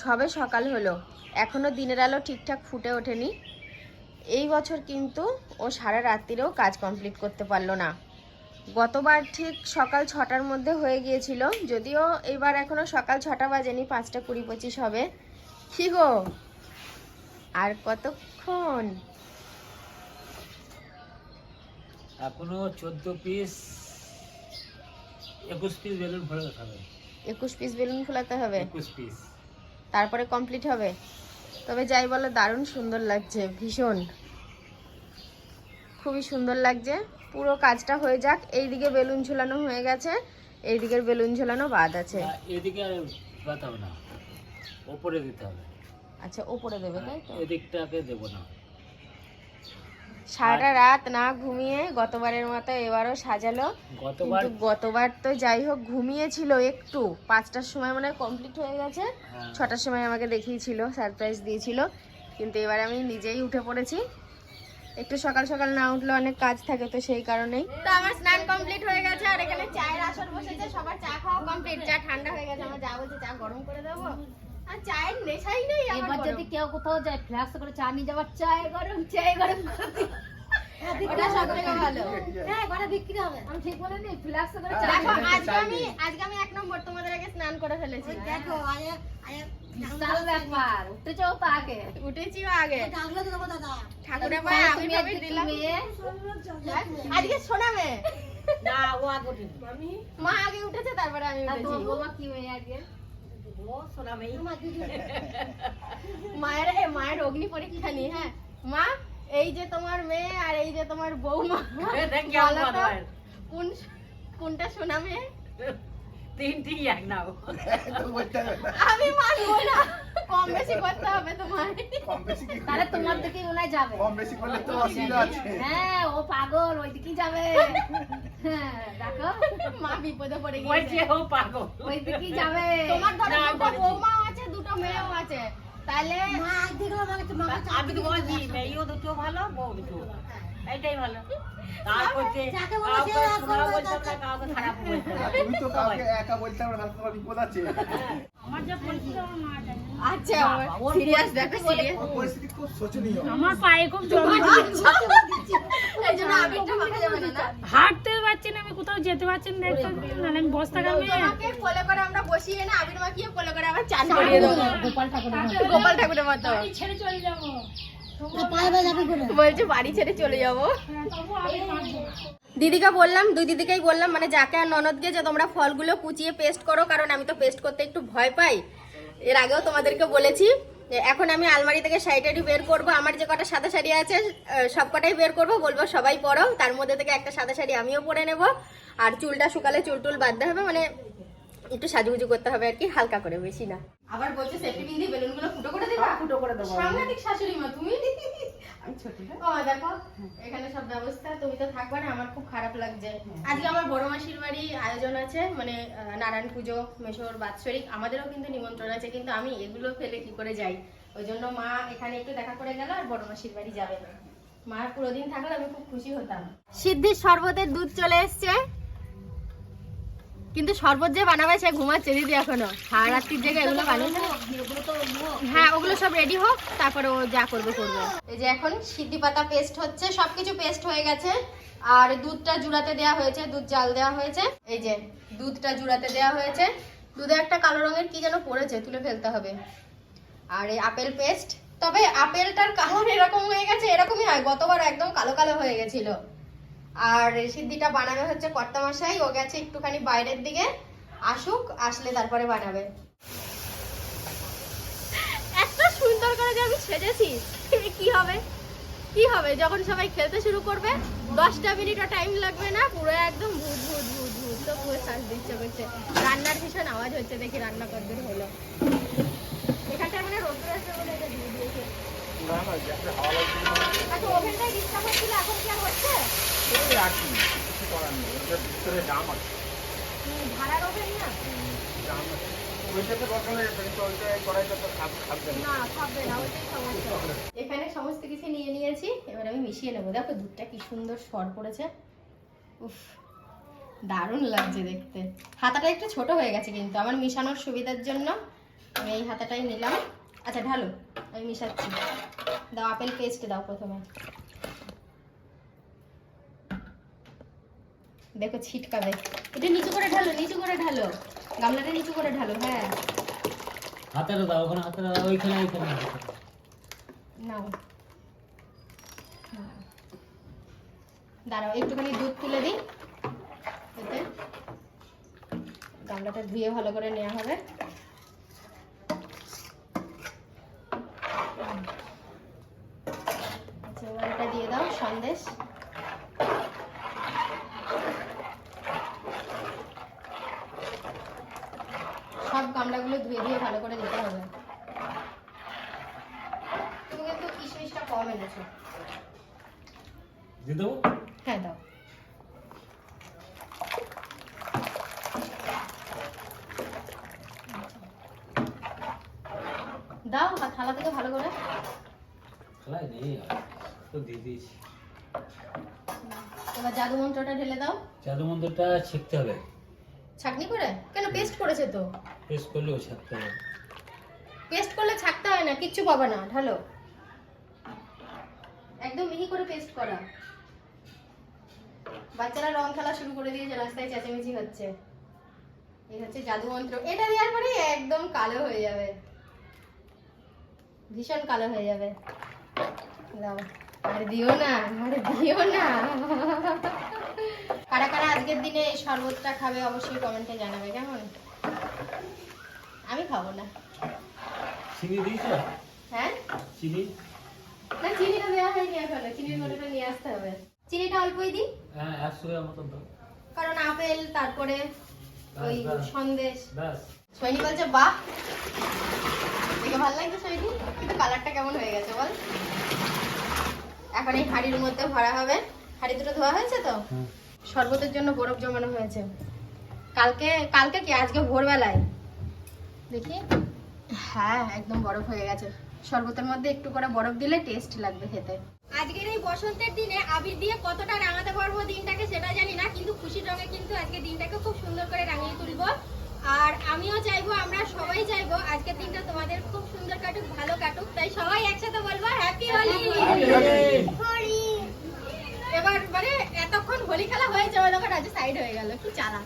সবে সকাল হলো। এখনও দিনের আলো ঠিকঠাক ফুটে ওঠেনি। এই বছর কিন্তু ও সারা রাত্রিরেও কাজ কমপ্লিট করতে পারল না। গতবার ঠিক সকাল ছটার মধ্যে হয়ে গিয়েছিল। যদিও এবার এখনও সকাল ছটা বাজেনি পাঁচটা কুড়ি পঁচিশ হবে। কি গো? আর কতক্ষণ? এখনও চোদ্দ পিস একুশ পিস বেলুন ফোলাতে হবে একুশ পিস বেলুন ফোলাতে হবে। একুশ পিস তারপরে কমপ্লিট হবে। তবে যাই বলো দারুণ সুন্দর লাগছে ভীষণ। খুবই সুন্দর লাগছে। পুরো কাজটা হয়ে যাক। এইদিকে বেলুন ঝুলানো হয়ে গেছে। এইদিকের বেলুন ঝুলানো বাদ আছে। এদিকে বাত হবে না। ওপরে দিতে হবে। আচ্ছা ওপরে দেবে তাই তো? এদিকটাকে দেবো না। সারাটা রাত না ঘুমিয়ে গতবারের মতো এবারও সাজালো। গতবার? কিন্তু গতবার তো যাই হোক ঘুমিয়েছিল একটু। পাঁচটার সময় মানে কমপ্লিট হয়ে গেছে। হ্যাঁ, ছটার সময় আমাকে দেখিয়েছিল সারপ্রাইজ দিয়েছিল। কিন্তু এবার আমি নিজেই উঠে পড়েছি। একটু সকাল সকাল না উঠলে অনেক কাজ থাকে তো সেই কারণেই। তো আমার স্নান কমপ্লিট হয়ে গেছে আর এখানে চায়ের আসর বসেছে সবার চা খাওয়া কমপ্লিট চা ঠান্ডা হয়ে গেছে আমার যা বলছে চা গরম করে দেবো। আর চায়ের নেশাই নেই এবার যদি কেউ কোথাও যায় ফ্লাক্স করে চা নিয়ে যাবার চায় গরম চায় গরম ওটা সব থেকে ভালো। হ্যাঁ ঘরে বিক্রি হবে। আমি ঠিক বলে নি করে চা দেখো আজকে আমি আজকে আমি এক নম্বর তোমাদের আগে স্নান করে ফেলেছি। দেখো আরে আরে বিশাল ব্যাপার উঠতে চাও তো আগে। উঠেছিও আগে। ডাকলে তো দেবো দাদা। ঠাকুরের পায়ে আমি ভাবে দিলাম হ্যাঁ? আজকে শোনা না ও আগে উঠে মা আগে উঠেছে তারপরে আমি আর উঠেছি। তোমার বৌমা কি সোনা মেয়ে মায়ের মায়ের অগ্নি পরীক্ষা নি হ্যাঁ। মা এই যে তোমার মেয়ে আর এই যে তোমার বৌমা। কোন কোনটা শোনা মেয়ে? তিনটি এক নাও। আমি মানবো না। কম বেশি করতে হবে তোমার কম বেশি তাহলে তোমার দিকে ওনায় যাবে। কম বেশি করলে তো অসুবিধা আছে। হ্যাঁ ও পাগল ওই দিকেই যাবে। মা বিপদে পড়ে গিয়েছে। ও পাগল। ওই দিকেই যাবে। তোমার ধরো দুটো বৌমাও আছে দুটো মেয়েও আছে। তাহলে আমি তো বলছি মেয়েও দুটো ভালো বউ দুটো এইটাই ভালো। তারপর যে কাউকে শোনা বলতে হবে না, কাউকে খারাপ বলতে হবে আর তুমি তো কাউকে একা বলতে হবে না তোমার বিপদ আছে? আমার যা পরিস্থিতি আমার মা জানে। আচ্ছা আমার পায়ে খুব জল হাঁটতে পারছি না আমি কোথাও যেতে পারছি না দেখতে নাহলে আমি বস্তা কামে তোমাকে কোলে করে আমরা বসিয়ে না আবির মাখিয়ে কোলে করে আবার চান করিয়ে দেবো। গোপাল ঠাকুর গোপাল ঠাকুরের মতো। ছেড়ে চলে যাব। বলছে বাড়ি ছেড়ে চলে যাব। দিদিকে বললাম দুই দিদিকেই বললাম মানে যাকে আর ননদকে যে তোমরা ফলগুলো কুচিয়ে পেস্ট করো কারণ আমি তো পেস্ট করতে একটু ভয় পাই। এর আগেও তোমাদেরকে বলেছি এখন আমি আলমারি থেকে শাড়িটারি বের করব, আমার যে কটা সাদা শাড়ি আছে সব কটাই বের করব, বলব সবাই পরো, তার মধ্যে থেকে একটা সাদা শাড়ি আমিও পরে নেব, আর চুলটা শুকালে চুল টুল বাঁধতে হবে মানে একটু সাজুগুজু করতে হবে আর কি হালকা করে বেশি না। আবার বলছে সেফটি পিন দিয়ে বেলুনগুলো ফুটো করে দেবা? ফুটো করে দেবো। সাংঘাতিক শাশুড়ি মা তুমি? আমি ছোট ও দেখো এখানে সব ব্যবস্থা তুমি তো থাকবে না আমার খুব খারাপ লাগছে। আজকে আমার বড় মাসির বাড়ি আয়োজন আছে মানে নারায়ণ পুজো মেশোর বাৎসরিক আমাদেরও কিন্তু নিমন্ত্রণ আছে কিন্তু আমি এগুলো ফেলে কি করে যাই? ওই জন্য মা এখানে একটু দেখা করে গেল আর বড় মাসির বাড়ি যাবে না। মা পুরো দিন থাকলে আমি খুব খুশি হতাম। সিদ্ধির শরবতের দুধ চলে এসছে। কিন্তু শরবত যে বানাবে সে ঘুমাচ্ছে, দিদি এখনও। সারা রাত্রির জায়গায় এগুলো বানিয়েছে হ্যাঁ ওগুলো সব রেডি হোক, তারপরে ও যা করবে করবে। এই যে এখন সিদ্ধি পাতা পেস্ট হচ্ছে, সবকিছু পেস্ট হয়ে গেছে। আর দুধটা জুড়াতে দেওয়া হয়েছে, দুধ জাল দেওয়া হয়েছে। এই যে দুধটা জুড়াতে দেওয়া হয়েছে। দুধে একটা কালো রঙের কি যেন পড়েছে, তুলে ফেলতে হবে। আর এই আপেল পেস্ট তবে আপেলটার কালার এরকম হয়ে গেছে, এরকমই হয়। গতবার একদম কালো কালো হয়ে গেছিল। আর সিদ্ধিটা বানাবে হচ্ছে কর্তা মশাই ও গেছে একটুখানি বাইরের দিকে। আসুক, আসলে তারপরে বানাবে। এত সুন্দর করে যে আমি সেজেছি। কি হবে? কি হবে? যখন সবাই খেলতে শুরু করবে, দশটা মিনিটও টাইম লাগবে না, পুরো একদম ভূত ভূত ভূত ভূত তো পুরো শ্বাস দিচ্ছে করছে রান্নার ভীষণ আওয়াজ হচ্ছে, দেখি রান্না কতদূর হলো। এখানটা মানে রোদ্র আসবে বলে এটা দিয়ে দিয়েছে। আচ্ছা এখন হচ্ছে? এখানে সমস্ত কিছু নিয়ে নিয়েছি, এবার আমি মিশিয়ে নেব। দেখো, দুধটা কি সুন্দর সর পড়েছে। উফ, দারুণ লাগছে দেখতে। হাতাটা একটু ছোট হয়ে গেছে কিন্তু, আমার মিশানোর সুবিধার জন্য আমি এই হাতাটাই নিলাম। আচ্ছা ঢালো আমি মিশাচ্ছি। দাও আপেল পেস্ট দাও প্রথমে। দেখো ছিটকাবে। এটা নিচু করে ঢালো নিচু করে ঢালো। গামলাটা নিচু করে ঢালো হ্যাঁ। হাতের দাও ওখানে হাতের দাও ওইখানে ওইখানে। নাও। হ্যাঁ। দাঁড়াও একটুখানি দুধ তুলে দিই। এতে। গামলাটা ধুয়ে ভালো করে নেওয়া হবে আচ্ছা এবার এটা দিয়ে দাও সন্দেশ। সব গামলাগুলো ধুয়ে দিয়ে ভালো করে দিতে হবে। তুমি কিন্তু কিশমিশটা কম এনেছো। দিয়ে দেবো? হ্যাঁ দাও। দাও থালা থেকে ভালো করে। খেলায় নেই। তো দিয়ে দিয়েছি। এবার জাদু মন্ত্রটা ঢেলে দাও। জাদু মন্দিরটা শিখতে হবে। ছাকনি করে? কেন পেস্ট করেছে তো? পেস্ট করলেও শিখতে হবে। পেস্ট করলে ছাকতে হয় না কিচ্ছু পাবে না ঢালো। একদম মিহি করে পেস্ট করা। বাচ্চারা রং খেলা শুরু করে দিয়েছে রাস্তায় চেঁচামেচি হচ্ছে। এই হচ্ছে জাদু মন্ত্র এটা দেওয়ার পরে একদম কালো হয়ে যাবে। ভীষণ কালো হয়ে যাবে। দাও। আর দিও না আর দিও না কারা কারা আজকের দিনে এই শরবতটা খাবে অবশ্যই কমেন্টে জানাবে কেমন? আমি খাব না। চিনি দিয়েছ? হ্যাঁ? চিনি? না চিনিটা দেওয়া হয়নি এখনও চিনির গোটাটা নিয়ে আসতে হবে। চিনিটা অল্পই দিই? হ্যাঁ একশো গ্রাম মতন তো কারণ আপেল তারপরে ওই। সন্দেশ। ব্যাস। সৈনি বলছে বাহ! দেখে ভালো লাগছে সৈনি? কিন্তু কালারটা কেমন হয়ে গেছে বল। এখন এই হাঁড়ির মধ্যে ভরা হবে। হাঁড়ি দুটো ধোয়া হয়েছে তো? শরবতের জন্য বরফ জমানো হয়েছে। কালকে কালকে কি? আজকে ভোরবেলায়? দেখি। হ্যাঁ একদম বরফ হয়ে গেছে। শরবতের মধ্যে একটু করে বরফ দিলে টেস্ট লাগবে খেতে। আজকের এই বসন্তের দিনে আবির দিয়ে কতটা রাঙাতে পারব দিনটাকে সেটা জানি না কিন্তু খুশির রঙে কিন্তু আজকে দিনটাকে খুব সুন্দর করে রাঙিয়ে তুলবো। আর আমিও চাইব আমরা সবাই চাইব আজকের দিনটা তোমাদের খুব সুন্দর কাটুক ভালো কাটুক। তাই সবাই একসাথে বলব হ্যাপি হোলি এবার মানে এতক্ষণ হোলি খেলা আজ সাইড হয়ে গেল কি চালা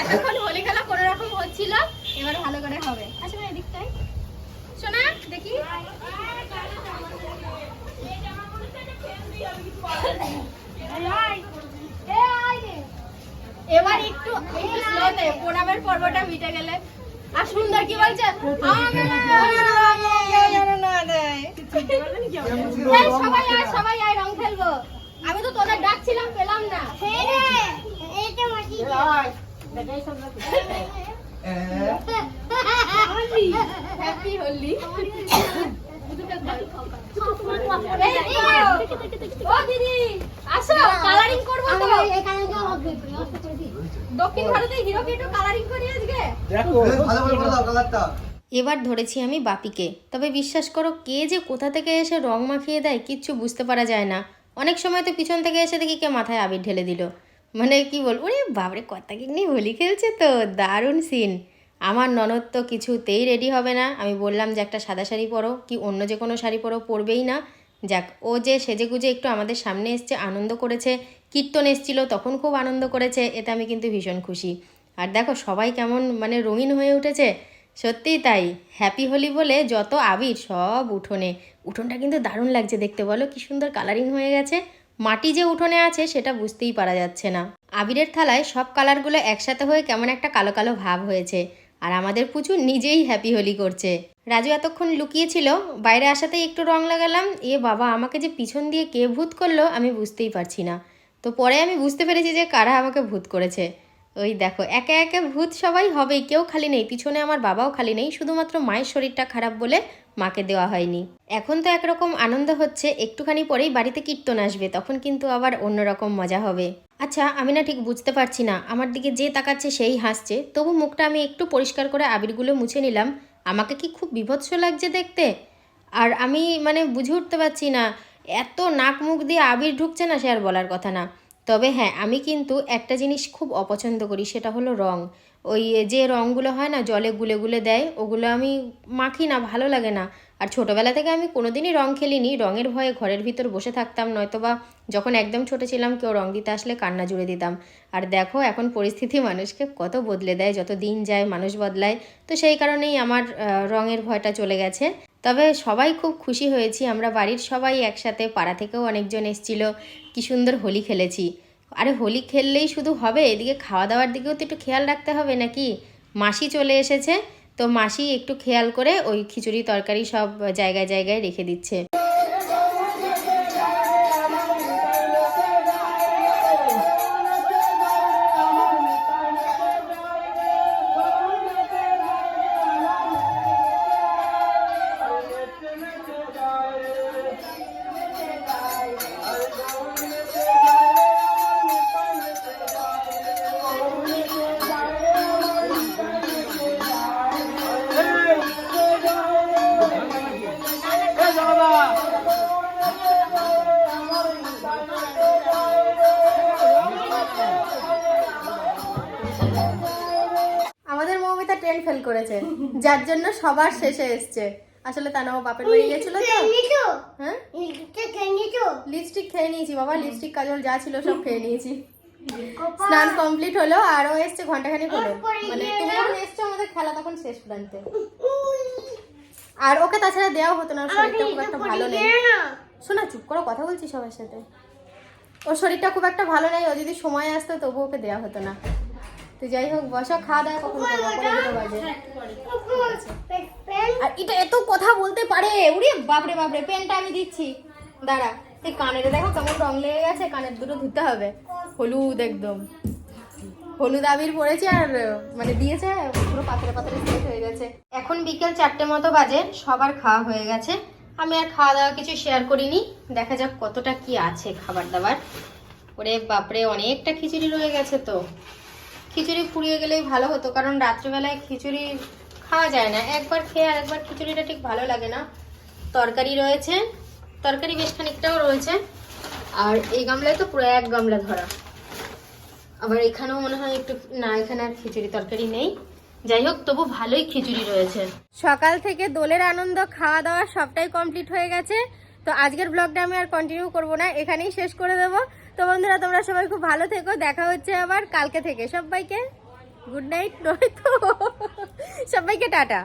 এতক্ষণ হোলি খেলা কোনো রকম হচ্ছিল এবার ভালো করে হবে। আচ্ছা ভাই এদিকটাই শোনা দেখি। এবার একটু একটু স্লোতে প্রণামের পর্বটা মিটে গেলে। আর সুন্দর কি বলছে? সবাই আয় সবাই আয় রং খেলব। আমি তো তোদের ডাকছিলাম পেলাম না। এবার ধরেছি আমি বাপিকে। তবে বিশ্বাস করো, কে যে কোথা থেকে এসে রং মাখিয়ে দেয়, কিচ্ছু বুঝতে পারা যায় না। অনেক সময় তো পিছন থেকে এসে দেখি কে মাথায় আবির ঢেলে দিল। মানে কি বল ওরে বাবরে কত কিনি হোলি খেলছে তো? দারুণ সিন আমার ননদ তো কিছুতেই রেডি হবে না। আমি বললাম, যে একটা সাদা শাড়ি পরো, কি অন্য যে কোনো শাড়ি পরো, পরবেই না। যাক, ও যে সেজে গুজে একটু আমাদের সামনে এসছে, আনন্দ করেছে, কীর্তন এসছিল, তখন খুব আনন্দ করেছে, এতে আমি কিন্তু ভীষণ খুশি। আর দেখো, সবাই কেমন মানে রঙিন হয়ে উঠেছে সত্যিই তাই। হ্যাপি হোলি বলে যত আবির, সব উঠোনে। উঠোনটা কিন্তু দারুণ লাগছে দেখতে, বলো কি সুন্দর কালারিং হয়ে গেছে। মাটি যে উঠোনে আছে সেটা বুঝতেই পারা যাচ্ছে না। আবিরের থালায় সব কালারগুলো একসাথে হয়ে কেমন একটা কালো কালো ভাব হয়েছে আর আমাদের পুচু নিজেই হ্যাপি হোলি করছে। রাজু এতক্ষণ লুকিয়েছিল, বাইরে আসাতেই একটু রং লাগালাম, এ বাবা, আমাকে যে পিছন দিয়ে কে ভূত করল আমি বুঝতেই পারছি না। তো পরে আমি বুঝতে পেরেছি যে কারা আমাকে ভূত করেছে। ওই দেখো, একে একে ভূত সবাই হবেই, কেউ খালি নেই, পিছনে আমার বাবাও খালি নেই, শুধুমাত্র মায়ের শরীরটা খারাপ বলে মাকে দেওয়া হয়নি। এখন তো একরকম আনন্দ হচ্ছে, একটুখানি পরেই বাড়িতে কীর্তন আসবে, তখন কিন্তু আবার অন্যরকম মজা হবে। আচ্ছা আমি না ঠিক বুঝতে পারছি না, আমার দিকে যে তাকাচ্ছে সেই হাসছে, তবু মুখটা আমি একটু পরিষ্কার করে আবিরগুলো মুছে নিলাম, আমাকে কি খুব বিভৎস লাগছে দেখতে? আর আমি মানে বুঝে উঠতে পারছি না, এত নাক মুখ দিয়ে আবির ঢুকছে না সে আর বলার কথা না। তবে হ্যাঁ আমি কিন্তু একটা জিনিস খুব অপছন্দ করি, সেটা হলো রং। ওই যে রঙগুলো হয় না, জলে গুলে গুলে দেয়, ওগুলো আমি মাখি না, ভালো লাগে না। আর ছোটোবেলা থেকে আমি কোনোদিনই রং খেলিনি, রঙের ভয়ে ঘরের ভিতর বসে থাকতাম, নয়তোবা যখন একদম ছোট ছিলাম, কেউ রং দিতে আসলে কান্না জুড়ে দিতাম। আর দেখো, এখন পরিস্থিতি মানুষকে কত বদলে দেয়, যত দিন যায় মানুষ বদলায়। তো সেই কারণেই আমার রঙের ভয়টা চলে গেছে। তবে সবাই খুব খুশি হয়েছি, আমরা বাড়ির সবাই একসাথে, পাড়া থেকেও অনেকজন এসেছিল, কি সুন্দর হোলি খেলেছি। আরে হোলি খেললেই শুধু হবে? এদিকে খাওয়া দাওয়ার দিকেও তো একটু খেয়াল রাখতে হবে নাকি? মাসি চলে এসেছে, তো মাসি একটু খেয়াল করে ওই খিচুড়ি, তরকারি সব জায়গায় জায়গায় রেখে দিচ্ছে। আমাদের মৌমিতা ট্রেন ফেল করেছে। যার জন্য সবার শেষে এসছে। আসলে তা নাও বাপের বাড়ি গেছিল তো। হ্যাঁ? লিপস্টিক খেয়ে নিয়েছি বাবা লিপস্টিক কাজল যা ছিল সব খেয়ে নিয়েছি। স্নান কমপ্লিট হলো, আরও এসছে, ঘন্টাখানিক হলো। মানে তুমি যখন এসছো আমাদের খেলা তখন শেষ প্রান্তে। আর ওকে তাছাড়া দেওয়া হতো না শরীরটা খুব একটা ভালো নেই। শোনা, চুপ করো, কথা বলছি সবার সাথে? ওর শরীরটা খুব একটা ভালো নেই, ও যদি সময় আসতো তবু ওকে দেওয়া হতো না। তো যাই হোক বসো খাওয়া দাওয়া কখন বাজে। আর এটা এত কথা বলতে পারে? উড়ে বাপরে বাপরে পেনটা আমি দিচ্ছি। দাঁড়া এই কানের দেখো কেমন রং লেগে গেছে কানের দুটো ধুতে হবে। হলুদ একদম। হলুদ আবির পড়েছে আর মানে দিয়েছে পুরো পাথরে পাথরে সেট হয়ে গেছে। এখন বিকেল চারটে মতো বাজে সবার খাওয়া হয়ে গেছে। আমি আর খাওয়া দাওয়া কিছু শেয়ার করিনি। দেখা যাক কতটা কি আছে খাবার দাবার। ওরে বাপরে অনেকটা খিচুড়ি রয়ে গেছে তো। খিচুড়ি ফুরিয়ে গেলেই ভালো হতো, কারণ রাত্রেবেলায় খিচুড়ি খাওয়া যায় না। একবার খেয়ে আর একবার খিচুড়িটা ঠিক ভালো লাগে না। তরকারি রয়েছে, তরকারি বেশ খানিকটাও রয়েছে, আর এই গামলায় তো পুরো এক গামলা ধরা। আবার এখানেও মনে হয় একটু, না, এখানে আর খিচুড়ি তরকারি নেই। যাই হোক, তবু ভালোই খিচুড়ি রয়েছে। সকাল থেকে দোলের আনন্দ খাওয়া দাওয়া সবটাই কমপ্লিট হয়ে গেছে। তো আজকের ব্লগটা আমি আর কন্টিনিউ করব না, এখানেই শেষ করে দেবো। তো বন্ধুরা, তোমরা সবাই খুব ভালো থেকো। দেখা হচ্ছে আবার কালকে থেকে। সবাইকে গুড নাইট নয় তো সবাইকে টাটা।